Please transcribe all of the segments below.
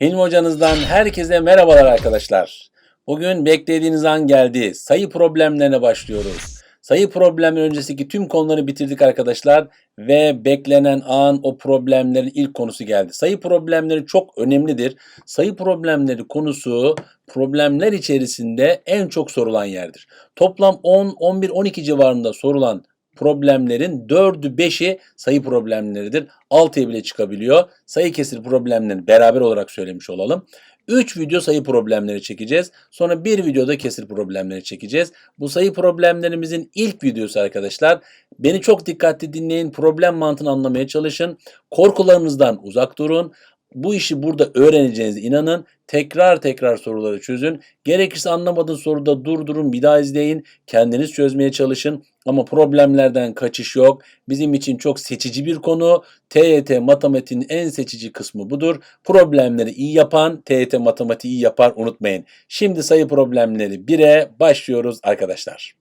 Hilmi hocanızdan herkese merhabalar arkadaşlar. Bugün beklediğiniz an geldi. Sayı problemlerine başlıyoruz. Sayı problemleri öncesindeki tüm konuları bitirdik arkadaşlar ve beklenen an o problemlerin ilk konusu geldi. Sayı problemleri çok önemlidir. Sayı problemleri konusu problemler içerisinde en çok sorulan yerdir. Toplam 10, 11, 12 civarında sorulan problemlerin 4'ü 5'i sayı problemleridir. 6'ya bile çıkabiliyor. Sayı kesir problemlerini beraber olarak söylemiş olalım. 3 video sayı problemleri çekeceğiz. Sonra bir videoda kesir problemleri çekeceğiz. Bu sayı problemlerimizin ilk videosu arkadaşlar. Beni çok dikkatli dinleyin. Problem mantığını anlamaya çalışın. Korkularınızdan uzak durun. Bu işi burada öğreneceğinize inanın. Tekrar tekrar soruları çözün. Gerekirse anlamadığın soruda durdurun, bir daha izleyin. Kendiniz çözmeye çalışın. Ama problemlerden kaçış yok. Bizim için çok seçici bir konu. TYT matematiğin en seçici kısmı budur. Problemleri iyi yapan TYT matematiği iyi yapar unutmayın. Şimdi sayı problemleri 1'e başlıyoruz arkadaşlar.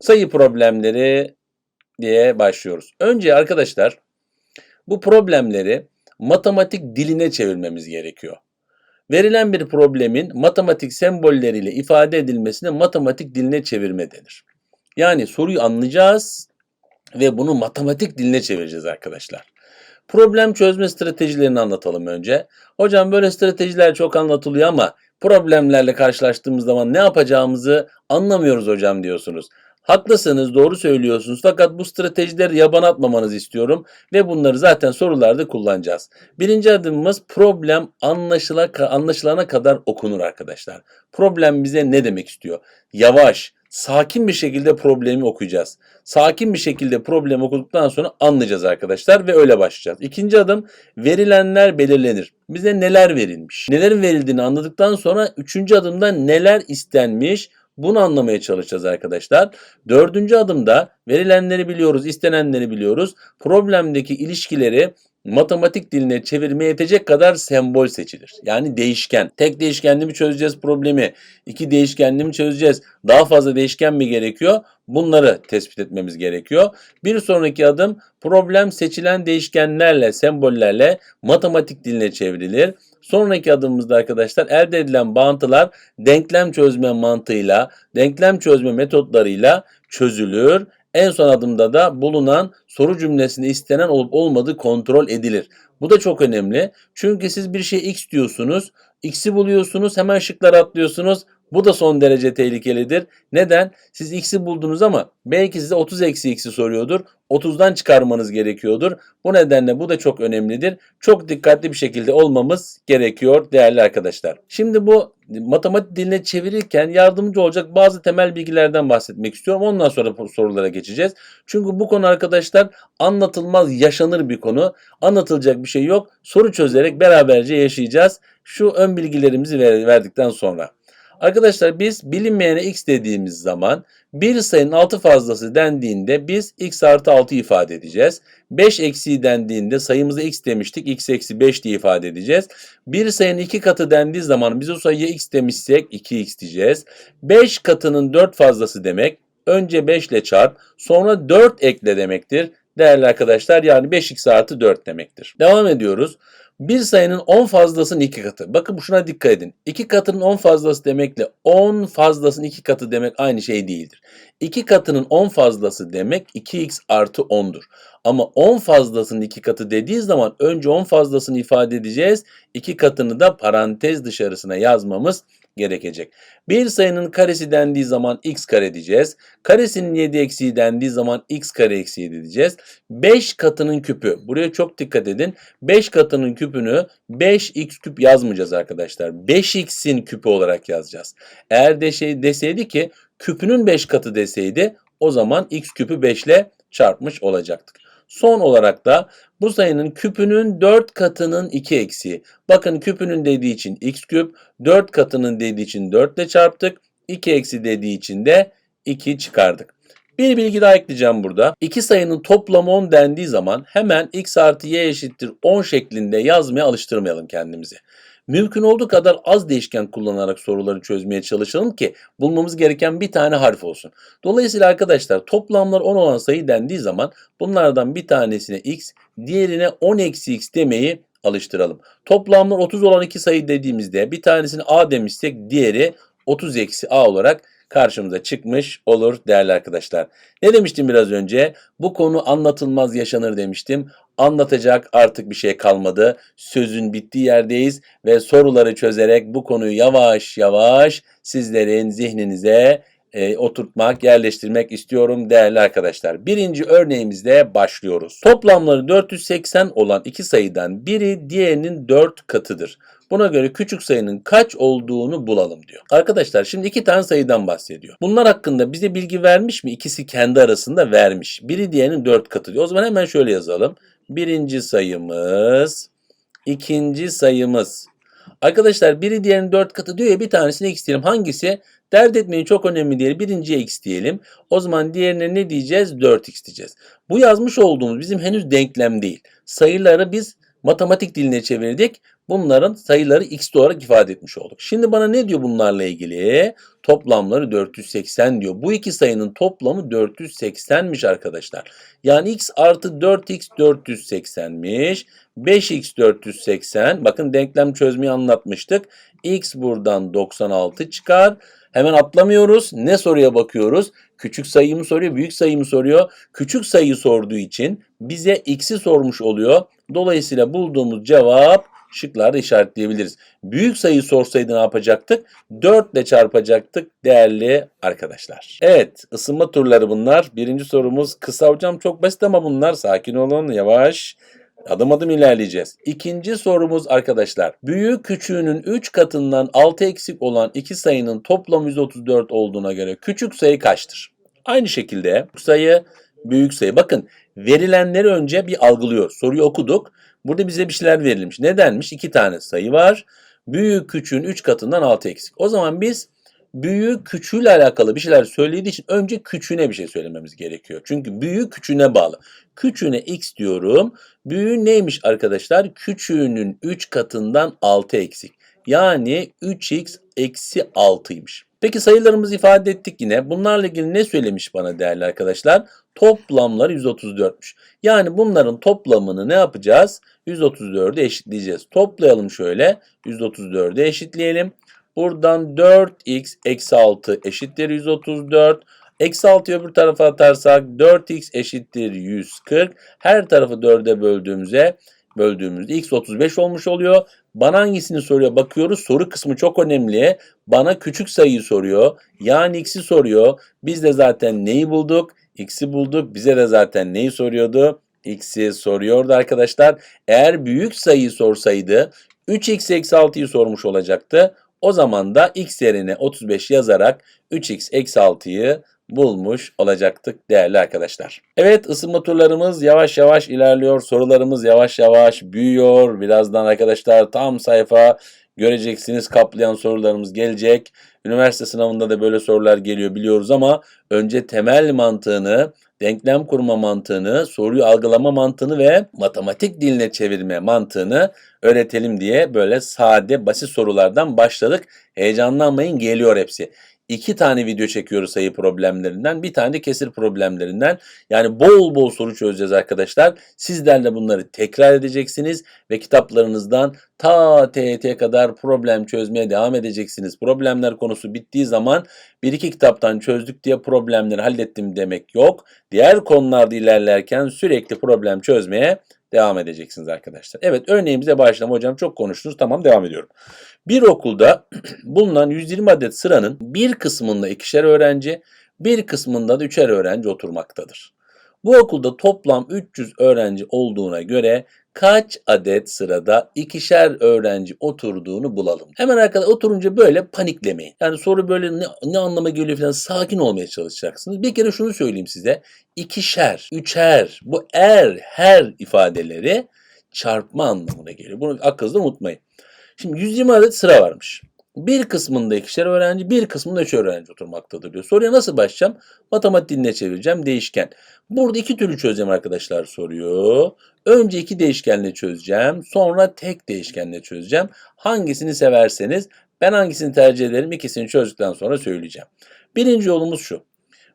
Sayı problemleri diye başlıyoruz. Önce arkadaşlar bu problemleri matematik diline çevirmemiz gerekiyor. Verilen bir problemin matematik sembolleriyle ifade edilmesine matematik diline çevirme denir. Yani soruyu anlayacağız ve bunu matematik diline çevireceğiz arkadaşlar. Problem çözme stratejilerini anlatalım önce. Hocam böyle stratejiler çok anlatılıyor ama problemlerle karşılaştığımız zaman ne yapacağımızı anlamıyoruz hocam diyorsunuz. Haklısınız, doğru söylüyorsunuz. Fakat bu stratejileri yaban atmamanızı istiyorum ve bunları zaten sorularda kullanacağız. Birinci adımımız problem anlaşıla, anlaşılana kadar okunur arkadaşlar. Problem bize ne demek istiyor? Yavaş, sakin bir şekilde problemi okuyacağız. Sakin bir şekilde problemi okuduktan sonra anlayacağız arkadaşlar ve öyle başlayacağız. İkinci adım verilenler belirlenir. Bize neler verilmiş? Nelerin verildiğini anladıktan sonra üçüncü adımda neler istenmiş? Bunu anlamaya çalışacağız arkadaşlar. Dördüncü adımda verilenleri biliyoruz, istenenleri biliyoruz. Problemdeki ilişkileri matematik diline çevirmeye yetecek kadar sembol seçilir. Yani değişken. Tek değişkenli mi çözeceğiz problemi? İki değişkenli mi çözeceğiz? Daha fazla değişken mi gerekiyor? Bunları tespit etmemiz gerekiyor. Bir sonraki adım problem seçilen değişkenlerle, sembollerle matematik diline çevrilir. Sonraki adımımızda arkadaşlar elde edilen bağıntılar denklem çözme mantığıyla, denklem çözme metotlarıyla çözülür. En son adımda da bulunan soru cümlesinde istenen olup olmadığı kontrol edilir. Bu da çok önemli. Çünkü siz bir şey x diyorsunuz, x'i buluyorsunuz, hemen şıklara atlıyorsunuz. Bu da son derece tehlikelidir. Neden? Siz x'i buldunuz ama belki size 30 eksi x'i soruyordur. 30'dan çıkarmanız gerekiyordur. Bu nedenle bu da çok önemlidir. Çok dikkatli bir şekilde olmamız gerekiyor değerli arkadaşlar. Şimdi bu matematik diline çevirirken yardımcı olacak bazı temel bilgilerden bahsetmek istiyorum. Ondan sonra sorulara geçeceğiz. Çünkü bu konu arkadaşlar anlatılmaz yaşanır bir konu. Anlatılacak bir şey yok. Soru çözerek beraberce yaşayacağız. Şu ön bilgilerimizi verdikten sonra. Arkadaşlar biz bilinmeyene x dediğimiz zaman bir sayının 6 fazlası dendiğinde biz x artı 6 ifade edeceğiz. 5 eksiği dendiğinde sayımıza x demiştik. x eksi 5 diye ifade edeceğiz. Bir sayının 2 katı dendiği zaman biz o sayıya x demişsek 2x diyeceğiz. 5 katının 4 fazlası demek. Önce 5 ile çarp sonra 4 ekle demektir. Değerli arkadaşlar yani 5x artı 4 demektir. Devam ediyoruz. Bir sayının 10 fazlasının 2 katı. Bakın şuna dikkat edin. 2 katının 10 fazlası demekle 10 fazlasının 2 katı demek aynı şey değildir. 2 katının 10 fazlası demek 2x artı 10'dur. Ama 10 fazlasının 2 katı dediği zaman önce 10 fazlasını ifade edeceğiz. 2 katını da parantez dışarısına yazmamız gerekecek. Bir sayının karesi dendiği zaman x kare diyeceğiz. Karesinin 7 eksiği dendiği zaman x kare eksi 7 diyeceğiz. 5 katının küpü. Buraya çok dikkat edin. 5 katının küpünü 5x küp yazmayacağız arkadaşlar. 5x'in küpü olarak yazacağız. Eğer de şey deseydi ki küpünün 5 katı deseydi o zaman x küpü 5 ile çarpmış olacaktık. Son olarak da bu sayının küpünün 4 katının 2 eksiği. Bakın küpünün dediği için x küp, 4 katının dediği için 4 ile çarptık. 2 eksi dediği için de 2 çıkardık. Bir bilgi daha ekleyeceğim burada. İki sayının toplamı 10 dendiği zaman hemen x artı y eşittir 10 şeklinde yazmaya alıştırmayalım kendimizi. Mümkün olduğu kadar az değişken kullanarak soruları çözmeye çalışalım ki bulmamız gereken bir tane harf olsun. Dolayısıyla arkadaşlar toplamlar 10 olan sayı dendiği zaman bunlardan bir tanesine x, diğerine 10 eksi x demeyi alıştıralım. Toplamlar 30 olan iki sayı dediğimizde bir tanesini a demişsek diğeri 30 eksi a olarak karşımıza çıkmış olur değerli arkadaşlar. Ne demiştim biraz önce? Bu konu anlatılmaz yaşanır demiştim. Anlatacak artık bir şey kalmadı. Sözün bittiği yerdeyiz ve soruları çözerek bu konuyu yavaş yavaş sizlerin zihninize e, oturtmak, yerleştirmek istiyorum değerli arkadaşlar. Birinci örneğimizde başlıyoruz. Toplamları 480 olan iki sayıdan biri diğerinin 4 katıdır. Buna göre küçük sayının kaç olduğunu bulalım diyor. Arkadaşlar şimdi iki tane sayıdan bahsediyor. Bunlar hakkında bize bilgi vermiş mi? İkisi kendi arasında vermiş. Biri diğerinin 4 katı diyor. O zaman hemen şöyle yazalım. Birinci sayımız, ikinci sayımız. Arkadaşlar biri diğerinin 4 katı diyor ya bir tanesine x. Hangisi? Dert etmeyin çok önemli değil. Birinciye x diyelim. O zaman diğerine ne diyeceğiz? 4x diyeceğiz. Bu yazmış olduğumuz bizim henüz denklem değil. Sayıları biz matematik diline çevirdik. Bunların sayıları x olarak ifade etmiş olduk. Şimdi bana ne diyor bunlarla ilgili? Toplamları 480 diyor. Bu iki sayının toplamı 480'miş arkadaşlar. Yani x artı 4x 480'miş. 5x 480. Bakın denklem çözmeyi anlatmıştık. x buradan 96 çıkar. Hemen atlamıyoruz. Ne soruya bakıyoruz? Küçük sayıyı mı soruyor, büyük sayıyı mı soruyor? Küçük sayıyı sorduğu için bize x'i sormuş oluyor. Dolayısıyla bulduğumuz cevap şıklarda işaretleyebiliriz. Büyük sayı sorsaydı ne yapacaktık? 4 ile çarpacaktık değerli arkadaşlar. Evet ısınma turları bunlar. Birinci sorumuz kısa hocam çok basit ama bunlar sakin olun yavaş. Adım adım ilerleyeceğiz. İkinci sorumuz arkadaşlar. Büyük küçüğünün 3 katından 6 eksik olan iki sayının toplam 134 olduğuna göre küçük sayı kaçtır? Aynı şekilde sayı büyük sayı. Bakın verilenleri önce bir algılıyor. Soruyu okuduk. Burada bize bir şeyler verilmiş. Ne denmiş? İki tane sayı var. Büyük küçüğün 3 katından 6 eksik. O zaman biz büyük küçüğüyle alakalı bir şeyler söylediği için önce küçüğüne bir şey söylememiz gerekiyor. Çünkü büyük küçüğüne bağlı. Küçüğüne x diyorum. Büyüğü neymiş arkadaşlar? Küçüğünün 3 katından 6 eksik. Yani 3x eksi 6'ymış. Peki sayılarımızı ifade ettik yine. Bunlarla ilgili ne söylemiş bana değerli arkadaşlar? Toplamları 134'müş. Yani bunların toplamını ne yapacağız? 134'ü eşitleyeceğiz. Toplayalım şöyle. 134'ü eşitleyelim. Buradan 4x eksi 6 eşittir 134. Eksi 6'yı öbür tarafa atarsak 4x eşittir 140. Her tarafı 4'e böldüğümüzde böldüğümüzde x 35 olmuş oluyor. Bana hangisini soruyor bakıyoruz. Soru kısmı çok önemli. Bana küçük sayıyı soruyor. Yani x'i soruyor. Biz de zaten neyi bulduk? X'i bulduk. Bize de zaten neyi soruyordu? X'i soruyordu arkadaşlar. Eğer büyük sayıyı sorsaydı 3x eksi 6'yı sormuş olacaktı. O zaman da x yerine 35 yazarak 3x eksi 6'yı bulmuş olacaktık değerli arkadaşlar. Evet ısınma turlarımız yavaş yavaş ilerliyor. Sorularımız yavaş yavaş büyüyor. Birazdan arkadaşlar tam sayfa göreceksiniz kaplayan sorularımız gelecek. Üniversite sınavında da böyle sorular geliyor biliyoruz ama önce temel mantığını, denklem kurma mantığını, soruyu algılama mantığını ve matematik diline çevirme mantığını öğretelim diye böyle sade basit sorulardan başladık. Heyecanlanmayın geliyor hepsi iki tane video çekiyoruz sayı problemlerinden. Bir tane de kesir problemlerinden. Yani bol bol soru çözeceğiz arkadaşlar. Sizler de bunları tekrar edeceksiniz ve kitaplarınızdan ta TET kadar problem çözmeye devam edeceksiniz. Problemler konusu bittiği zaman bir iki kitaptan çözdük diye problemleri hallettim demek yok. Diğer konularda ilerlerken sürekli problem çözmeye devam edeceksiniz arkadaşlar. Evet örneğimize başlayalım hocam çok konuştunuz tamam devam ediyorum. Bir okulda bulunan 120 adet sıranın bir kısmında ikişer öğrenci bir kısmında da üçer öğrenci oturmaktadır. Bu okulda toplam 300 öğrenci olduğuna göre kaç adet sırada ikişer öğrenci oturduğunu bulalım. Hemen arkadaşlar oturunca böyle paniklemeyin. Yani soru böyle ne, ne anlama geliyor falan sakin olmaya çalışacaksınız. Bir kere şunu söyleyeyim size. İkişer, üçer, bu er, her ifadeleri çarpma anlamına geliyor. Bunu aklınızda unutmayın. Şimdi 120 adet sıra varmış. Bir kısmında ikişer öğrenci, bir kısmında üç öğrenci oturmaktadır diyor. Soruya nasıl başlayacağım? Matematik diline çevireceğim. Değişken. Burada iki türlü çözeceğim arkadaşlar soruyu. Önce iki değişkenle çözeceğim. Sonra tek değişkenle çözeceğim. Hangisini severseniz ben hangisini tercih ederim ikisini çözdükten sonra söyleyeceğim. Birinci yolumuz şu.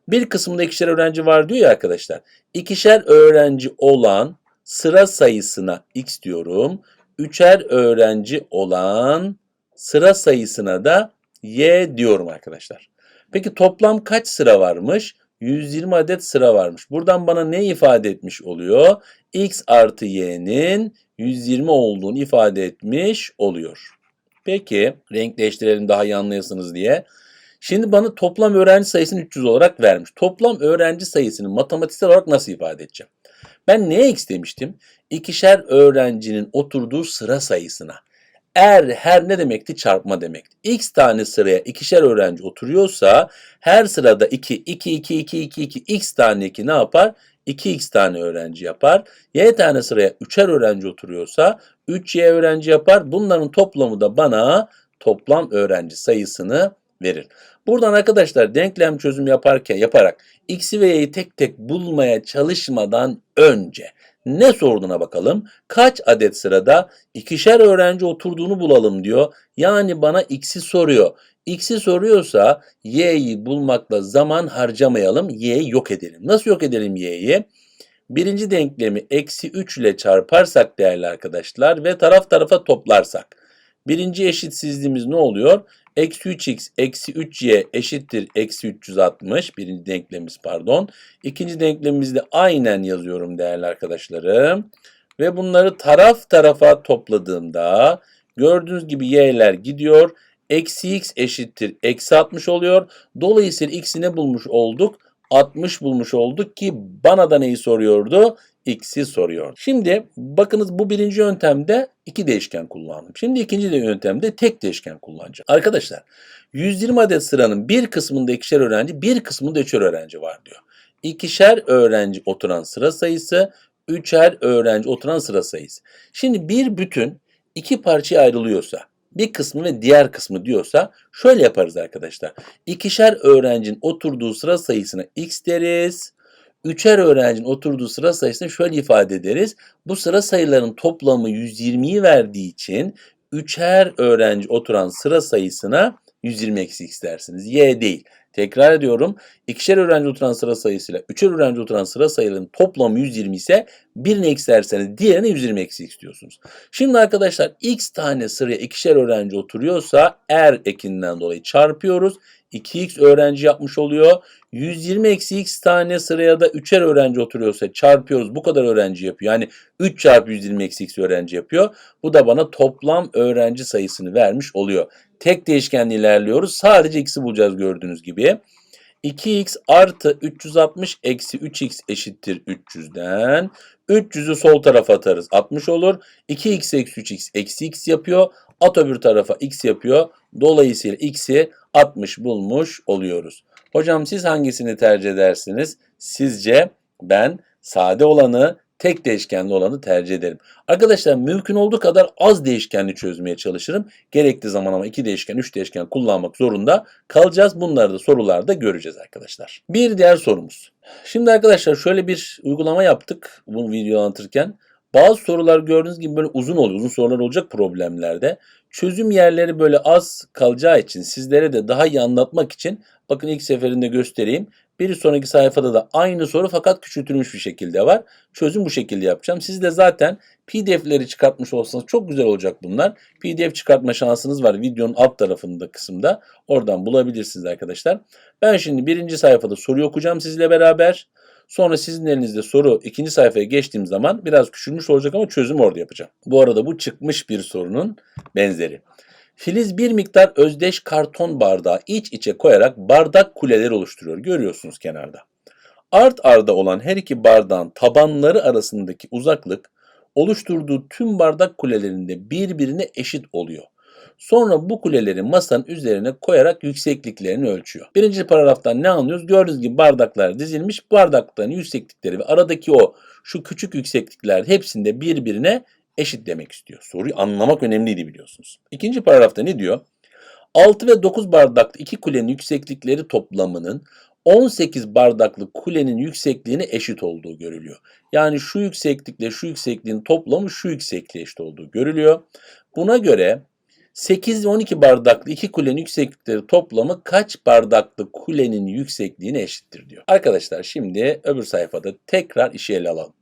Bir kısmında ikişer öğrenci var diyor ya arkadaşlar. İkişer öğrenci olan sıra sayısına x diyorum. Üçer öğrenci olan sıra sayısına da y diyorum arkadaşlar. Peki toplam kaç sıra varmış? 120 adet sıra varmış. Buradan bana ne ifade etmiş oluyor? x artı y'nin 120 olduğunu ifade etmiş oluyor. Peki renk değiştirelim daha iyi anlayasınız diye. Şimdi bana toplam öğrenci sayısını 300 olarak vermiş. Toplam öğrenci sayısını matematiksel olarak nasıl ifade edeceğim? Ben neye x demiştim? İkişer öğrencinin oturduğu sıra sayısına. Er her ne demekti? Çarpma demekti. X tane sıraya ikişer öğrenci oturuyorsa her sırada 2, 2, 2, 2, 2, 2, x tane 2 ne yapar? 2x tane öğrenci yapar. Y tane sıraya 3'er öğrenci oturuyorsa 3y öğrenci yapar. Bunların toplamı da bana toplam öğrenci sayısını verir. Buradan arkadaşlar denklem çözüm yaparken yaparak x'i ve y'yi tek tek bulmaya çalışmadan önce ne sorduğuna bakalım. Kaç adet sırada ikişer öğrenci oturduğunu bulalım diyor. Yani bana x'i soruyor. X'i soruyorsa y'yi bulmakla zaman harcamayalım. Y'yi yok edelim. Nasıl yok edelim y'yi? Birinci denklemi eksi 3 ile çarparsak değerli arkadaşlar ve taraf tarafa toplarsak. Birinci eşitsizliğimiz ne oluyor? Eksi 3x eksi 3y eşittir eksi 360. Birinci denklemimiz pardon. İkinci denklemimizde aynen yazıyorum değerli arkadaşlarım. Ve bunları taraf tarafa topladığımda gördüğünüz gibi y'ler gidiyor. Eksi x eşittir eksi 60 oluyor. Dolayısıyla x'i ne bulmuş olduk? 60 bulmuş olduk ki bana da neyi soruyordu? X'i soruyor. Şimdi bakınız bu birinci yöntemde iki değişken kullandım. Şimdi ikinci de yöntemde tek değişken kullanacağım. Arkadaşlar 120 adet sıranın bir kısmında ikişer öğrenci, bir kısmında üçer öğrenci var diyor. İkişer öğrenci oturan sıra sayısı, üçer öğrenci oturan sıra sayısı. Şimdi bir bütün iki parçaya ayrılıyorsa, bir kısmı ve diğer kısmı diyorsa şöyle yaparız arkadaşlar. İkişer öğrencinin oturduğu sıra sayısına x deriz. Üçer öğrencinin oturduğu sıra sayısını şöyle ifade ederiz. Bu sıra sayıların toplamı 120'yi verdiği için üçer öğrenci oturan sıra sayısına 120 eksi x dersiniz. Y değil. Tekrar ediyorum. İkişer öğrenci oturan sıra sayısıyla üçer öğrenci oturan sıra sayılarının toplamı 120 ise birini eksi diğerine 120 eksi x diyorsunuz. Şimdi arkadaşlar x tane sıraya ikişer öğrenci oturuyorsa er ekinden dolayı çarpıyoruz. 2x öğrenci yapmış oluyor. 120 eksi x tane sıraya da 3'er öğrenci oturuyorsa çarpıyoruz. Bu kadar öğrenci yapıyor. Yani 3 çarpı 120 eksi x öğrenci yapıyor. Bu da bana toplam öğrenci sayısını vermiş oluyor. Tek değişkenle ilerliyoruz. Sadece x'i bulacağız gördüğünüz gibi. 2x artı 360 eksi 3x eşittir 300'den. 300'ü sol tarafa atarız. 60 olur. 2x eksi 3x eksi x yapıyor. At öbür tarafa x yapıyor. Dolayısıyla x'i 60 bulmuş oluyoruz. Hocam siz hangisini tercih edersiniz? Sizce ben sade olanı, tek değişkenli olanı tercih ederim. Arkadaşlar mümkün olduğu kadar az değişkenli çözmeye çalışırım. Gerekli zaman ama iki değişken, üç değişken kullanmak zorunda kalacağız. Bunları da sorularda göreceğiz arkadaşlar. Bir diğer sorumuz. Şimdi arkadaşlar şöyle bir uygulama yaptık bu video anlatırken. Bazı sorular gördüğünüz gibi böyle uzun oluyor. Uzun sorular olacak problemlerde. Çözüm yerleri böyle az kalacağı için sizlere de daha iyi anlatmak için bakın ilk seferinde göstereyim. Bir sonraki sayfada da aynı soru fakat küçültülmüş bir şekilde var. Çözüm bu şekilde yapacağım. Siz de zaten PDF'leri çıkartmış olsanız çok güzel olacak bunlar. PDF çıkartma şansınız var videonun alt tarafında kısımda. Oradan bulabilirsiniz arkadaşlar. Ben şimdi birinci sayfada soruyu okuyacağım sizle beraber. Sonra sizin elinizde soru ikinci sayfaya geçtiğim zaman biraz küçülmüş olacak ama çözüm orada yapacağım. Bu arada bu çıkmış bir sorunun benzeri. Filiz bir miktar özdeş karton bardağı iç içe koyarak bardak kuleleri oluşturuyor. Görüyorsunuz kenarda. Art arda olan her iki bardağın tabanları arasındaki uzaklık oluşturduğu tüm bardak kulelerinde birbirine eşit oluyor. Sonra bu kuleleri masanın üzerine koyarak yüksekliklerini ölçüyor. Birinci paragraftan ne anlıyoruz? Gördüğünüz gibi bardaklar dizilmiş. Bardakların yükseklikleri ve aradaki o şu küçük yükseklikler hepsinde birbirine eşit demek istiyor. Soruyu anlamak önemliydi biliyorsunuz. İkinci paragrafta ne diyor? 6 ve 9 bardaklı iki kulenin yükseklikleri toplamının 18 bardaklı kulenin yüksekliğine eşit olduğu görülüyor. Yani şu yükseklikle şu yüksekliğin toplamı şu yüksekliğe eşit olduğu görülüyor. Buna göre 8 ve 12 bardaklı iki kulenin yükseklikleri toplamı kaç bardaklı kulenin yüksekliğine eşittir diyor. Arkadaşlar şimdi öbür sayfada tekrar işi ele alalım.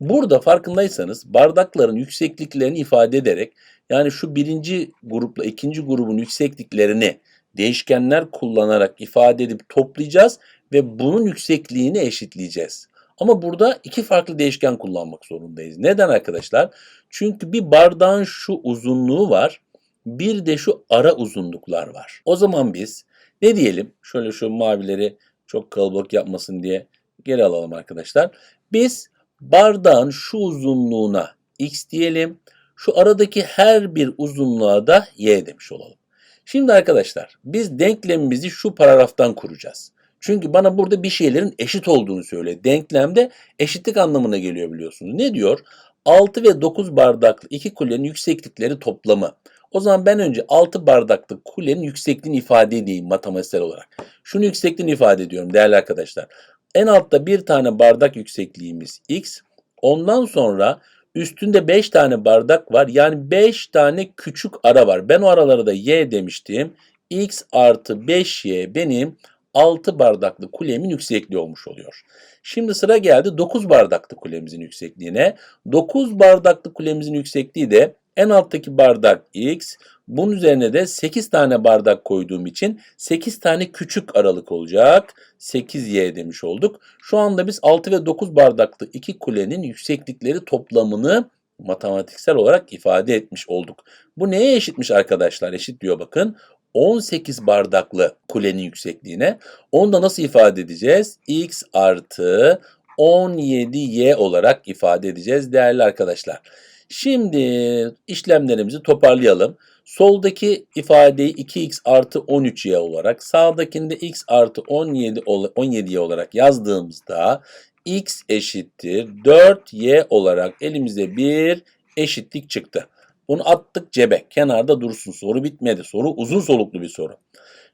Burada farkındaysanız bardakların yüksekliklerini ifade ederek yani şu birinci grupla ikinci grubun yüksekliklerini değişkenler kullanarak ifade edip toplayacağız ve bunun yüksekliğini eşitleyeceğiz. Ama burada iki farklı değişken kullanmak zorundayız. Neden arkadaşlar? Çünkü bir bardağın şu uzunluğu var, bir de şu ara uzunluklar var. O zaman biz ne diyelim? Şöyle şu mavileri çok kalabalık yapmasın diye geri alalım arkadaşlar. Biz bardağın şu uzunluğuna x diyelim. Şu aradaki her bir uzunluğa da y demiş olalım. Şimdi arkadaşlar biz denklemimizi şu paragraftan kuracağız. Çünkü bana burada bir şeylerin eşit olduğunu söyle. Denklemde eşitlik anlamına geliyor biliyorsunuz. Ne diyor? 6 ve 9 bardaklı iki kulenin yükseklikleri toplamı. O zaman ben önce 6 bardaklı kulenin yüksekliğini ifade edeyim matematiksel olarak. Şunu yüksekliğini ifade ediyorum değerli arkadaşlar. En altta bir tane bardak yüksekliğimiz x. Ondan sonra üstünde 5 tane bardak var. Yani 5 tane küçük ara var. Ben o aralara da y demiştim. x artı 5y benim 6 bardaklı kulemin yüksekliği olmuş oluyor. Şimdi sıra geldi 9 bardaklı kulemizin yüksekliğine. 9 bardaklı kulemizin yüksekliği de en alttaki bardak x. Bunun üzerine de 8 tane bardak koyduğum için 8 tane küçük aralık olacak. 8y demiş olduk. Şu anda biz 6 ve 9 bardaklı iki kulenin yükseklikleri toplamını matematiksel olarak ifade etmiş olduk. Bu neye eşitmiş arkadaşlar? Eşit diyor bakın. 18 bardaklı kulenin yüksekliğine. Onu da nasıl ifade edeceğiz? x artı 17y olarak ifade edeceğiz değerli arkadaşlar. Şimdi işlemlerimizi toparlayalım. Soldaki ifadeyi 2x artı 13y olarak, sağdakinde x artı 17 17y olarak yazdığımızda x eşittir 4y olarak elimize bir eşitlik çıktı. Bunu attık cebe. Kenarda dursun. Soru bitmedi. Soru uzun soluklu bir soru.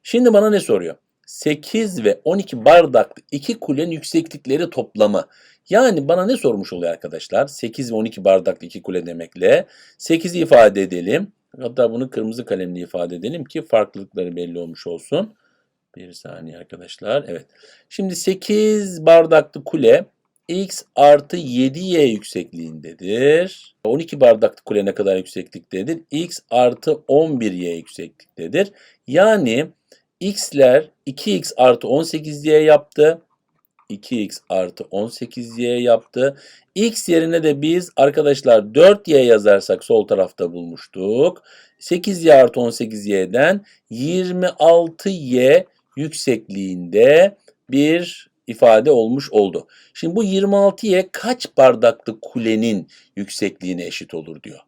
Şimdi bana ne soruyor? 8 ve 12 bardaklı iki kulenin yükseklikleri toplamı. Yani bana ne sormuş oluyor arkadaşlar? 8 ve 12 bardaklı iki kule demekle. 8'i ifade edelim. Hatta bunu kırmızı kalemle ifade edelim ki farklılıkları belli olmuş olsun. Bir saniye arkadaşlar. Evet. Şimdi 8 bardaklı kule x artı 7y yüksekliğindedir. 12 bardaklı kule ne kadar yüksekliktedir? x artı 11y yüksekliktedir. Yani x'ler 2x artı 18y yaptı. 2x artı 18y yaptı. x yerine de biz arkadaşlar 4y yazarsak sol tarafta bulmuştuk. 8y artı 18y'den 26y yüksekliğinde bir ifade olmuş oldu. Şimdi bu 26'ya kaç bardaklı kulenin yüksekliğine eşit olur diyor.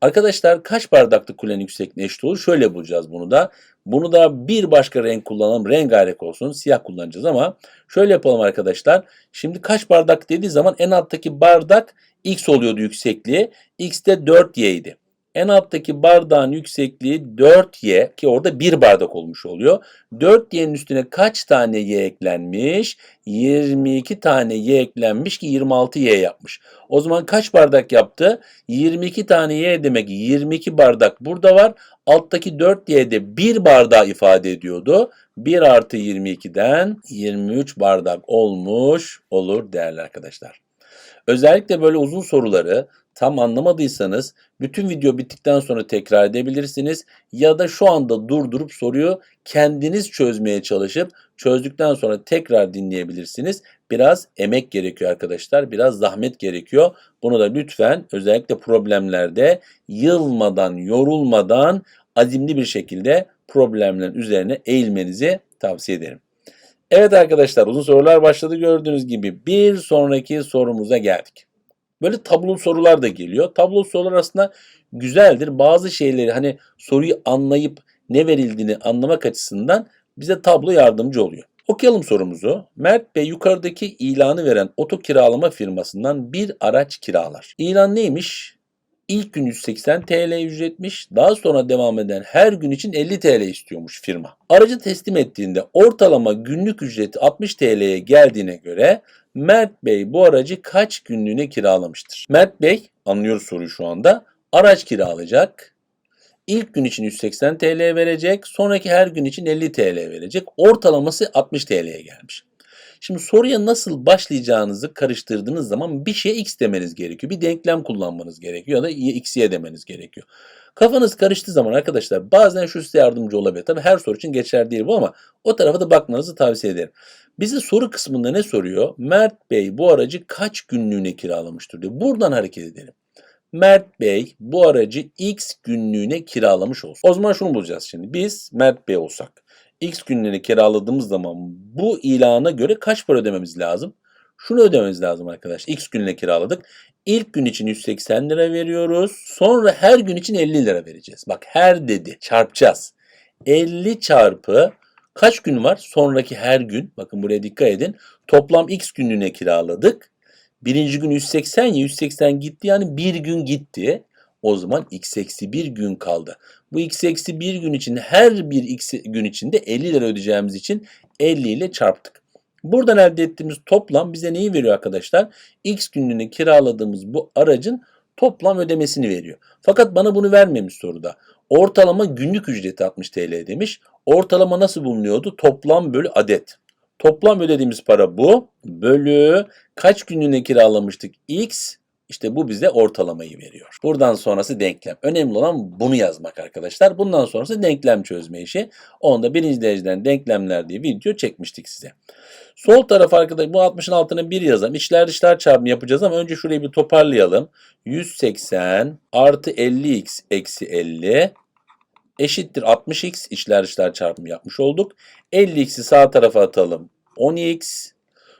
Arkadaşlar kaç bardaklı kulenin yüksekliğine eşit olur? Şöyle bulacağız bunu da. Bunu da bir başka renk kullanalım. Rengarenk olsun. Siyah kullanacağız ama şöyle yapalım arkadaşlar. Şimdi kaç bardak dediği zaman en alttaki bardak x oluyordu yüksekliği. x de 4y idi. En alttaki bardağın yüksekliği 4y ki orada bir bardak olmuş oluyor. 4y'nin üstüne kaç tane y eklenmiş? 22 tane y eklenmiş ki 26y yapmış. O zaman kaç bardak yaptı? 22 tane y demek 22 bardak burada var. Alttaki 4y de 1 bardağı ifade ediyordu. 1 artı 22'den 23 bardak olmuş olur değerli arkadaşlar. Özellikle böyle uzun soruları tam anlamadıysanız bütün video bittikten sonra tekrar edebilirsiniz ya da şu anda durdurup soruyu kendiniz çözmeye çalışıp çözdükten sonra tekrar dinleyebilirsiniz. Biraz emek gerekiyor arkadaşlar. Biraz zahmet gerekiyor. Bunu da lütfen özellikle problemlerde yılmadan, yorulmadan azimli bir şekilde problemlerin üzerine eğilmenizi tavsiye ederim. Evet arkadaşlar uzun sorular başladı gördüğünüz gibi bir sonraki sorumuza geldik. Böyle tablo sorular da geliyor. Tablo sorular aslında güzeldir. Bazı şeyleri hani soruyu anlayıp ne verildiğini anlamak açısından bize tablo yardımcı oluyor. Okuyalım sorumuzu. Mert Bey yukarıdaki ilanı veren oto kiralama firmasından bir araç kiralar. İlan neymiş? İlk gün 180 TL ücretmiş. Daha sonra devam eden her gün için 50 TL istiyormuş firma. Aracı teslim ettiğinde ortalama günlük ücreti 60 TL'ye geldiğine göre Mert Bey bu aracı kaç günlüğüne kiralamıştır? Mert Bey anlıyoruz soruyu şu anda. Araç kiralayacak. İlk gün için 180 TL verecek. Sonraki her gün için 50 TL verecek. Ortalaması 60 TL'ye gelmiş. Şimdi soruya nasıl başlayacağınızı karıştırdığınız zaman bir şeye x demeniz gerekiyor. Bir denklem kullanmanız gerekiyor ya da x'ye demeniz gerekiyor. Kafanız karıştığı zaman arkadaşlar bazen şu size yardımcı olabilir. Tabii her soru için geçerli değil bu ama o tarafa da bakmanızı tavsiye ederim. Bize soru kısmında ne soruyor? Mert Bey bu aracı kaç günlüğüne kiralamıştır diyor. Buradan hareket edelim. Mert Bey bu aracı X günlüğüne kiralamış olsun. O zaman şunu bulacağız şimdi. Biz Mert Bey olsak X günlüğüne kiraladığımız zaman bu ilana göre kaç para ödememiz lazım? Şunu ödememiz lazım arkadaşlar. X gününe kiraladık. İlk gün için 180 lira veriyoruz. Sonra her gün için 50 lira vereceğiz. Bak her dedi. Çarpacağız. 50 çarpı kaç gün var? Sonraki her gün. Bakın buraya dikkat edin. Toplam X günlüğüne kiraladık. Birinci gün 180 ya 180 gitti yani bir gün gitti. O zaman x eksi 1 gün kaldı. Bu x eksi 1 gün için her bir x gün içinde 50 lira ödeyeceğimiz için 50 ile çarptık. Buradan elde ettiğimiz toplam bize neyi veriyor arkadaşlar? X günlüğüne kiraladığımız bu aracın toplam ödemesini veriyor. Fakat bana bunu vermemiş soruda. Ortalama günlük ücreti 60 TL demiş. Ortalama nasıl bulunuyordu? Toplam bölü adet. Toplam ödediğimiz para bu. Bölü kaç günlüğüne kiralamıştık? X işte bu bize ortalamayı veriyor. Buradan sonrası denklem. Önemli olan bunu yazmak arkadaşlar. Bundan sonrası denklem çözme işi. Onda birinci dereceden denklemler diye video çekmiştik size. Sol taraf arkadaşlar bu 60'ın altına 1 yazalım. İçler dışlar çarpımı yapacağız ama önce şurayı bir toparlayalım. 180 artı 50x eksi 50 eşittir 60x içler dışlar çarpımı yapmış olduk. 50x'i sağ tarafa atalım. 10x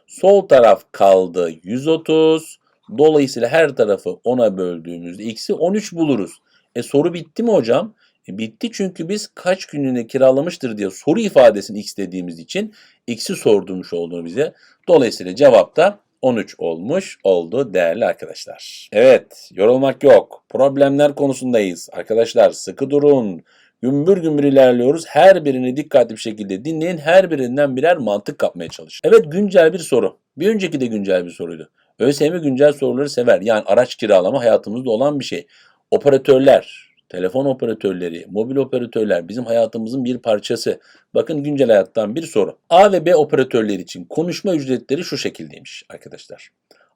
sol taraf kaldı 130 Dolayısıyla her tarafı 10'a böldüğümüzde x'i 13 buluruz. E soru bitti mi hocam? E bitti çünkü biz kaç günlüğüne kiralamıştır diye soru ifadesini x dediğimiz için x'i sordurmuş olduğunu bize. Dolayısıyla cevap da 13 olmuş oldu değerli arkadaşlar. Evet yorulmak yok. Problemler konusundayız. Arkadaşlar sıkı durun. Gümbür gümbür ilerliyoruz. Her birini dikkatli bir şekilde dinleyin. Her birinden birer mantık kapmaya çalışın. Evet güncel bir soru. Bir önceki de güncel bir soruydu. ÖSYM güncel soruları sever. Yani araç kiralama hayatımızda olan bir şey. Operatörler, telefon operatörleri, mobil operatörler bizim hayatımızın bir parçası. Bakın güncel hayattan bir soru. A ve B operatörleri için konuşma ücretleri şu şekildeymiş arkadaşlar.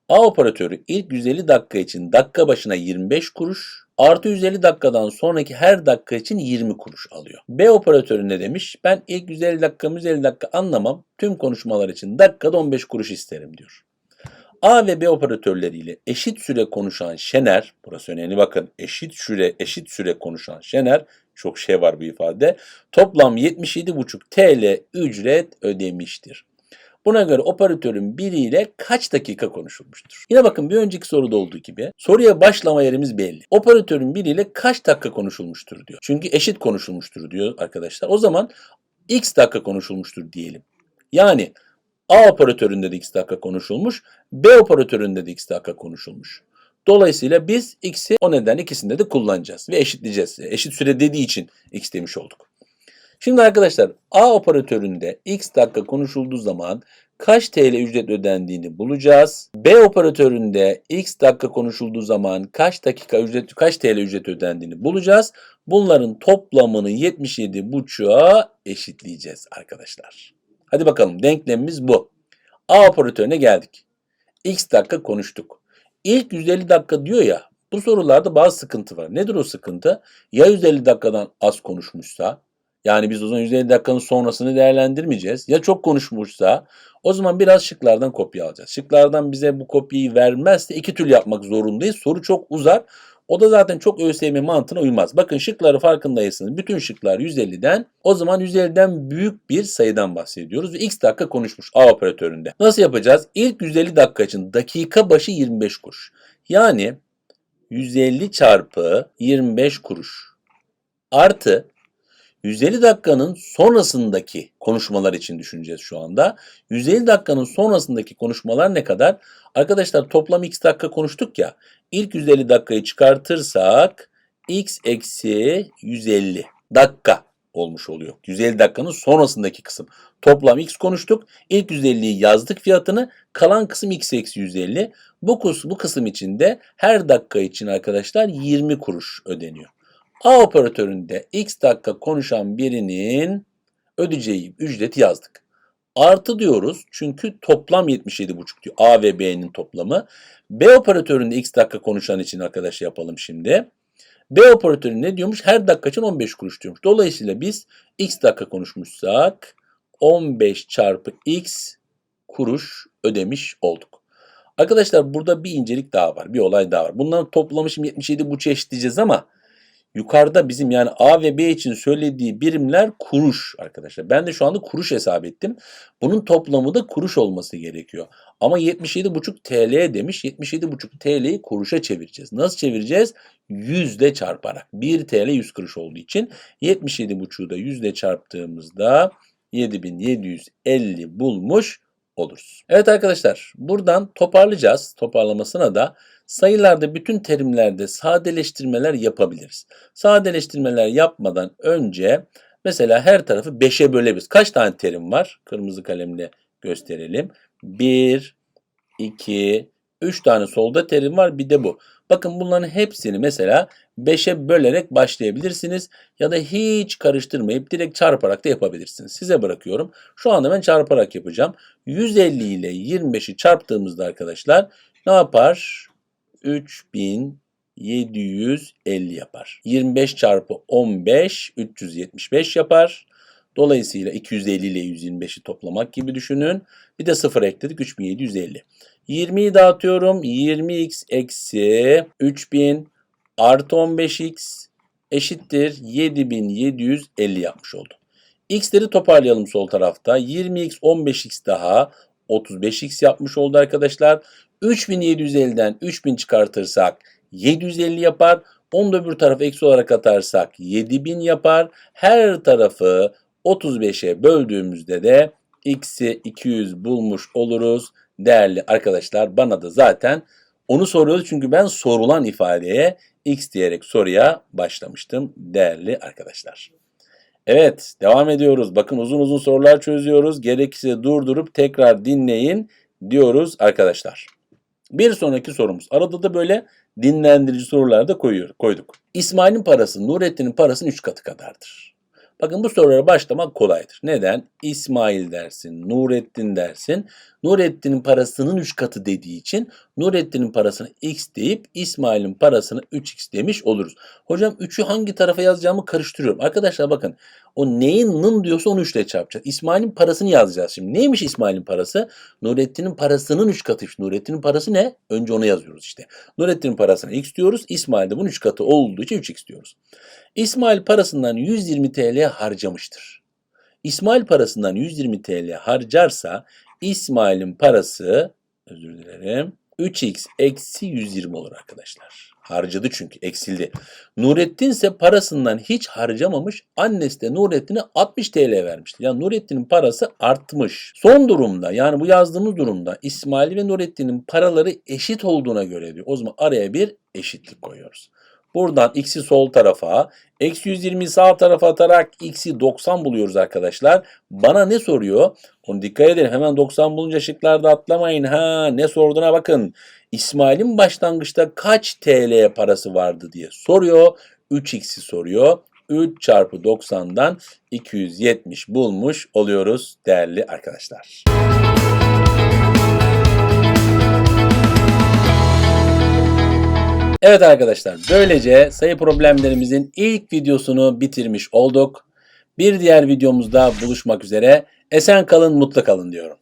A operatörü ilk 150 dakika için dakika başına 25 kuruş, artı 150 dakikadan sonraki her dakika için 20 kuruş alıyor. B operatörü ne demiş? Ben ilk 150 dakika 150 dakika anlamam. Tüm konuşmalar için dakikada 15 kuruş isterim diyor. A ve B operatörleriyle eşit süre konuşan Şener, burası önemli bakın, eşit süre eşit süre konuşan Şener, çok şey var bu ifade, toplam 77,5 TL ücret ödemiştir. Buna göre operatörün biriyle kaç dakika konuşulmuştur? Yine bakın bir önceki soruda olduğu gibi soruya başlama yerimiz belli. Operatörün biriyle kaç dakika konuşulmuştur diyor. Çünkü eşit konuşulmuştur diyor arkadaşlar. O zaman x dakika konuşulmuştur diyelim. Yani A operatöründe de x dakika konuşulmuş, B operatöründe de x dakika konuşulmuş. Dolayısıyla biz x'i o nedenle ikisinde de kullanacağız ve eşitleyeceğiz. Eşit süre dediği için x demiş olduk. Şimdi arkadaşlar A operatöründe x dakika konuşulduğu zaman kaç TL ücret ödendiğini bulacağız. B operatöründe x dakika konuşulduğu zaman kaç dakika ücret kaç TL ücret ödendiğini bulacağız. Bunların toplamını 77,5'a eşitleyeceğiz arkadaşlar. Hadi bakalım denklemimiz bu. A operatörüne geldik. X dakika konuştuk. İlk 150 dakika diyor ya bu sorularda bazı sıkıntı var. Nedir o sıkıntı? Ya 150 dakikadan az konuşmuşsa yani biz o zaman 150 dakikanın sonrasını değerlendirmeyeceğiz. Ya çok konuşmuşsa o zaman biraz şıklardan kopya alacağız. Şıklardan bize bu kopyayı vermezse iki türlü yapmak zorundayız. Soru çok uzar. O da zaten çok ÖSYM mantığına uymaz. Bakın şıkları farkındaysanız bütün şıklar 150'den o zaman 150'den büyük bir sayıdan bahsediyoruz. Ve x dakika konuşmuş A operatöründe. Nasıl yapacağız? İlk 150 dakika için dakika başı 25 kuruş. Yani 150 çarpı 25 kuruş artı 150 dakikanın sonrasındaki konuşmalar için düşüneceğiz şu anda. 150 dakikanın sonrasındaki konuşmalar ne kadar? Arkadaşlar toplam x dakika konuştuk ya. İlk 150 dakikayı çıkartırsak x eksi 150 dakika olmuş oluyor. 150 dakikanın sonrasındaki kısım. Toplam x konuştuk. İlk 150'yi yazdık fiyatını. Kalan kısım x eksi 150. Bu, bu kısım için de her dakika için arkadaşlar 20 kuruş ödeniyor. A operatöründe x dakika konuşan birinin ödeyeceği ücreti yazdık. Artı diyoruz çünkü toplam 77,5 diyor. A ve B'nin toplamı. B operatöründe x dakika konuşan için arkadaş yapalım şimdi. B operatörü ne diyormuş? Her dakika için 15 kuruş diyormuş. Dolayısıyla biz x dakika konuşmuşsak 15 çarpı x kuruş ödemiş olduk. Arkadaşlar burada bir incelik daha var. Bir olay daha var. Bunların toplamı şimdi 77 bu eşitleyeceğiz ama yukarıda bizim yani A ve B için söylediği birimler kuruş arkadaşlar. Ben de şu anda kuruş hesap ettim. Bunun toplamı da kuruş olması gerekiyor. Ama 77,5 TL demiş. 77,5 TL'yi kuruşa çevireceğiz. Nasıl çevireceğiz? 100 ile çarparak. 1 TL 100 kuruş olduğu için 77,5'u da 100 ile çarptığımızda 7750 bulmuş oluruz. Evet arkadaşlar buradan toparlayacağız. Toparlamasına da sayılarda bütün terimlerde sadeleştirmeler yapabiliriz. Sadeleştirmeler yapmadan önce mesela her tarafı 5'e bölebiliriz. Kaç tane terim var? Kırmızı kalemle gösterelim. 1, 2, 3 tane solda terim var bir de bu. Bakın bunların hepsini mesela 5'e bölerek başlayabilirsiniz ya da hiç karıştırmayıp direkt çarparak da yapabilirsiniz. Size bırakıyorum. Şu anda ben çarparak yapacağım. 150 ile 25'i çarptığımızda arkadaşlar ne yapar? 3750 yapar. 25 çarpı 15 375 yapar. Dolayısıyla 250 ile 125'i toplamak gibi düşünün. Bir de 0 ekledik 3750. 20'yi dağıtıyorum. 20x eksi 3000 artı 15x eşittir 7750 yapmış oldu. X'leri toparlayalım sol tarafta. 20x 15x daha 35x yapmış oldu arkadaşlar. 3750'den 3000 çıkartırsak 750 yapar. Onu da öbür tarafa eksi olarak atarsak 7000 yapar. Her tarafı 35'e böldüğümüzde de x'i 200 bulmuş oluruz. Değerli arkadaşlar bana da zaten onu soruyordu çünkü ben sorulan ifadeye x diyerek soruya başlamıştım değerli arkadaşlar. Evet devam ediyoruz. Bakın uzun uzun sorular çözüyoruz. Gerekirse durdurup tekrar dinleyin diyoruz arkadaşlar. Bir sonraki sorumuz. Arada da böyle dinlendirici sorular da koyuyor, koyduk. İsmail'in parası Nurettin'in parasının 3 katı kadardır. Bakın bu sorulara başlamak kolaydır. Neden? İsmail dersin, Nurettin dersin. Nurettin'in parasının 3 katı dediği için Nurettin'in parasını x deyip İsmail'in parasını 3x demiş oluruz. Hocam 3'ü hangi tarafa yazacağımı karıştırıyorum. Arkadaşlar bakın o neyin nın diyorsa onu 3 ile çarpacağız. İsmail'in parasını yazacağız şimdi. Neymiş İsmail'in parası? Nurettin'in parasının 3 katıymış. Nurettin'in parası ne? Önce onu yazıyoruz işte. Nurettin'in parasına x diyoruz. İsmail'de bunun 3 katı olduğu için 3x diyoruz. İsmail parasından 120 TL harcamıştır. İsmail parasından 120 TL harcarsa İsmail'in parası özür dilerim 3x eksi 120 olur arkadaşlar. Harcadı çünkü eksildi. Nurettin ise parasından hiç harcamamış. Annesi de Nurettin'e 60 TL vermiştir. Yani Nurettin'in parası artmış. Son durumda yani bu yazdığımız durumda İsmail ve Nurettin'in paraları eşit olduğuna göre diyor. O zaman araya bir eşitlik koyuyoruz. Buradan x'i sol tarafa, eksi 120'yi sağ tarafa atarak x'i 90 buluyoruz arkadaşlar. Bana ne soruyor? Onu dikkat edelim. Hemen 90 bulunca şıklarda atlamayın. Ha ne sorduğuna bakın. İsmail'in başlangıçta kaç TL parası vardı diye soruyor. 3x'i soruyor. 3 çarpı 90'dan 270 bulmuş oluyoruz değerli arkadaşlar. Evet arkadaşlar böylece sayı problemlerimizin ilk videosunu bitirmiş olduk. Bir diğer videomuzda buluşmak üzere. Esen kalın mutlu kalın diyorum.